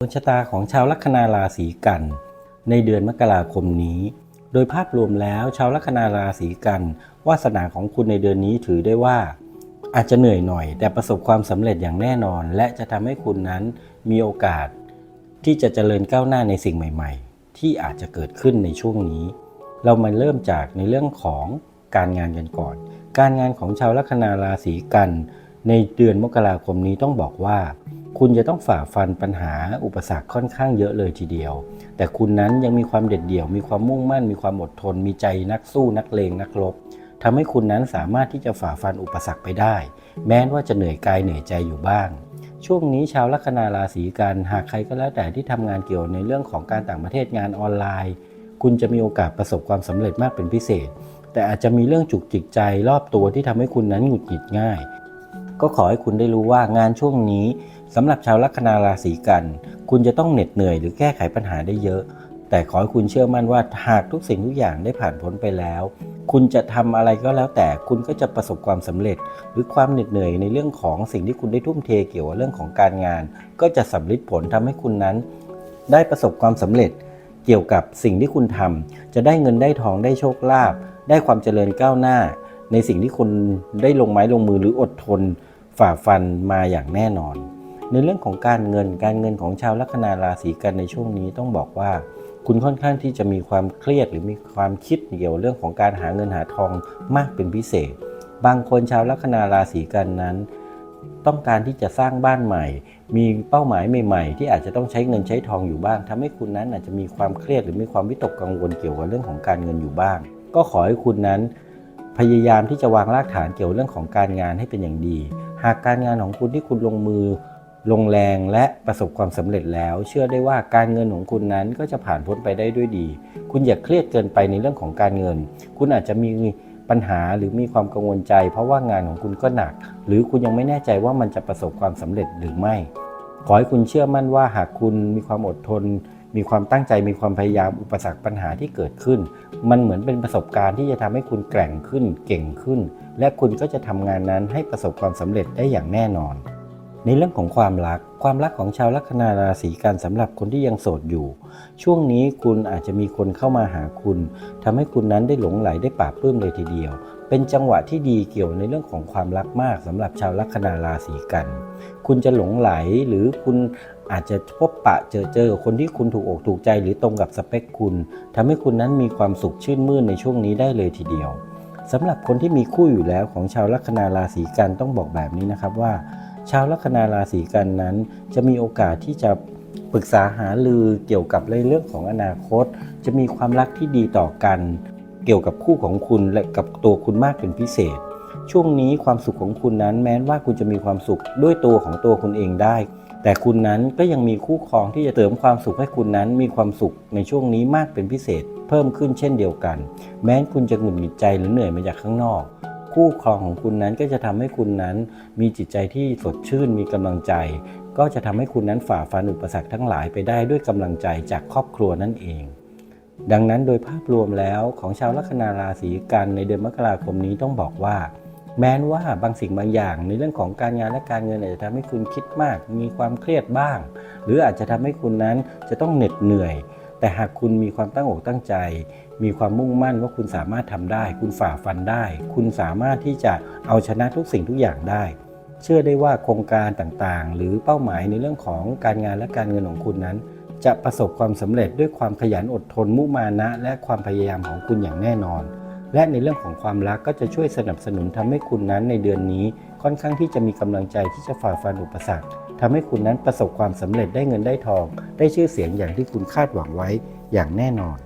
ดวงชะตาของชาวลัคนาราศีกัน ในเดือนมกราคมนี้ โดยภาพรวมแล้วชาวลัคนาราศีกันวาสนาของคุณในเดือนนี้ถือได้ว่า อาจจะเหนื่อยหน่อย แต่ประสบความสำเร็จอย่างแน่นอน และจะทำให้คุณนั้นมีโอกาส ที่จะเจริญก้าวหน้าในสิ่งใหม่ ๆ ที่อาจจะเกิดขึ้นในช่วงนี้ เรามาเริ่มจากในเรื่องของการงานกันก่อน การงานของชาวลัคนาราศีกัน ในเดือนมกราคมนี้ต้องบอกว่า คุณจะต้องฝ่าฟันปัญหาอุปสรรคค่อนข้างเยอะเลยทีเดียว แต่คุณนั้นยังมีความเด็ดเดี่ยว มีความมุ่งมั่น มีความอดทน มีใจนักสู้นักเลงนักรบทำให้คุณนั้นสามารถที่จะฝ่าฟันอุปสรรคไปได้ แม้ว่าจะเหนื่อยกายเหนื่อยใจอยู่บ้าง ช่วงนี้ชาวลัคนาราศีกันหากใครก็แล้วแต่ที่ทำงานเกี่ยวในเรื่องของการต่างประเทศงานออนไลน์ คุณจะมีโอกาสประสบความสำเร็จมากเป็นพิเศษ แต่อาจจะมีเรื่องจุกจิกใจรอบตัวที่ทำให้คุณนั้นหงุดหงิดง่าย ก็ขอให้คุณได้รู้ว่างานช่วงนี้ สำหรับชาวลัคนาราศีกัน คุณจะต้องเหน็ดเหนื่อยหรือแก้ไขปัญหาได้เยอะ แต่ขอให้คุณเชื่อมั่นว่าหากทุกสิ่งทุกอย่างได้ผ่านพ้นไปแล้ว คุณจะทำอะไรก็แล้วแต่คุณก็จะประสบความสำเร็จ หรือความเหน็ดเหนื่อยในเรื่องของสิ่งที่คุณได้ทุ่มเทเกี่ยวกับเรื่องของการงาน ก็จะสำลิดผลทำให้คุณนั้น ได้ประสบความสำเร็จ เกี่ยวกับสิ่งที่คุณทำจะได้เงินได้ทองได้โชคลาภได้ความเจริญก้าวหน้า ในสิ่งที่คุณได้ลงไม้ลงมือหรืออดทนฝ่าฟันมาอย่างแน่นอน ในเรื่องของการเงินการเงินของชาวลัคนาราศีกันในช่วงนี้ต้องบอกว่า คุณค่อนข้างที่จะมีความเครียดหรือมีความคิดเกี่ยวเรื่องของการหาเงินหาทองมากเป็นพิเศษ บางคนชาวลัคนาราศีกันนั้น ต้องการที่จะสร้างบ้านใหม่ มีเป้าหมายใหม่ๆ ที่อาจจะต้องใช้เงินใช้ทองอยู่บ้างทำให้คุณนั้นอาจจะมีความเครียดหรือมีความวิตกกังวลเกี่ยวกับเรื่องของการเงินอยู่บ้าง ก็ขอให้คุณนั้น พยายามที่จะวางรากฐานเกี่ยวเรื่องของการงานให้เป็นอย่างดี หากการงานของคุณที่คุณลงมือ ลงแรงและประสบความสำเร็จแล้ว เชื่อได้ว่าการเงินของคุณนั้นก็จะผ่านพ้นไปได้ด้วยดี คุณอย่าเครียดเกินไปในเรื่องของการเงิน คุณอาจจะมีปัญหาหรือมีความกังวลใจ เพราะว่างานของคุณก็หนัก หรือคุณยังไม่แน่ใจว่ามันจะประสบความสำเร็จหรือไม่ ขอให้คุณเชื่อมั่นว่าหากคุณมีความอดทน มีความตั้งใจมีความพยายามอุปสรรคปัญหาที่เกิดขึ้น มันเหมือนเป็นประสบการณ์ที่จะทำให้คุณแกร่งขึ้น เก่งขึ้น และคุณก็จะทำงานนั้นให้ประสบความสำเร็จได้อย่างแน่นอน ในเรื่องของความรัก ความรักของชาวลัคนาราศีกันสำหรับคนที่ยังโสดอยู่ ช่วงนี้คุณอาจจะมีคนเข้ามาหาคุณทำให้คุณนั้นได้หลงไหลได้ปราบปลื้มเลยทีเดียว เป็นจังหวะที่ดีเกี่ยวในเรื่องของความรักมากสำหรับชาวลัคนาราศีกัน คุณจะหลงไหลหรือคุณอาจจะพบปะเจอเจอคนที่คุณถูกอกถูกใจหรือตรงกับสเปคคุณทำให้คุณนั้นมีความสุขชื่นมื่นในช่วงนี้ได้เลยทีเดียวสำหรับคนที่มีคู่อยู่แล้วของชาวลัคนาราศีกันต้องบอกแบบนี้นะครับว่า ชาวลัคนาราศีกันนั้น จะมีโอกาสที่จะปรึกษาหารือเกี่ยวกับเรื่องของอนาคต จะมีความรักที่ดีต่อกัน เกี่ยวกับคู่ของคุณและกับตัวคุณมากเป็นพิเศษ ช่วงนี้ความสุขของคุณนั้นแม้ว่าคุณจะมีความสุขด้วยตัวของตัวคุณเองได้ แต่คุณนั้นก็ยังมีคู่ครองที่จะเติมความสุขให้คุณนั้นมีความสุขในช่วงนี้มากเป็นพิเศษ เพิ่มขึ้นเช่นเดียวกัน แม้คุณจะหงุดหงิดใจหรือเหนื่อยมาจากข้างนอก คู่ครองของคุณนั้นก็จะทำให้คุณนั้นมีจิตใจที่สดชื่นมีกำลังใจ ก็จะทำให้คุณนั้นฝ่าฟันอุปสรรคทั้งหลายไปได้ด้วยกำลังใจจากครอบครัวนั่นเองดังนั้นโดยภาพรวมแล้วของชาวลัคนาราศีกันในเดือนมกราคมนี้ต้องบอกว่า แม้นว่าบางสิ่งบางอย่างในเรื่องของการงานและการเงินอาจจะทำให้คุณคิดมาก มีความเครียดบ้าง หรืออาจจะทำให้คุณนั้นจะต้องเหน็ดเหนื่อย แต่หากคุณมีความตั้งอกตั้งใจ มีความมุ่งมั่นว่าคุณสามารถทำได้ คุณฝ่าฟันได้ คุณสามารถที่จะเอาชนะทุกสิ่งทุกอย่างได้ เชื่อได้ว่าโครงการต่างๆ หรือเป้าหมายในเรื่องของการงานและการเงินของคุณนั้น จะประสบความสำเร็จด้วยความขยันอดทนมุมานะ และความพยายามของคุณอย่างแน่นอน และในเรื่องของความรักก็จะช่วยสนับสนุนทำให้คุณนั้นในเดือนนี้ค่อนข้างที่จะมีกำลังใจที่จะฝ่าฟันอุปสรรคทำให้คุณนั้นประสบความสำเร็จได้เงินได้ทอง ได้ชื่อเสียงอย่างที่คุณคาดหวังไว้อย่างแน่นอน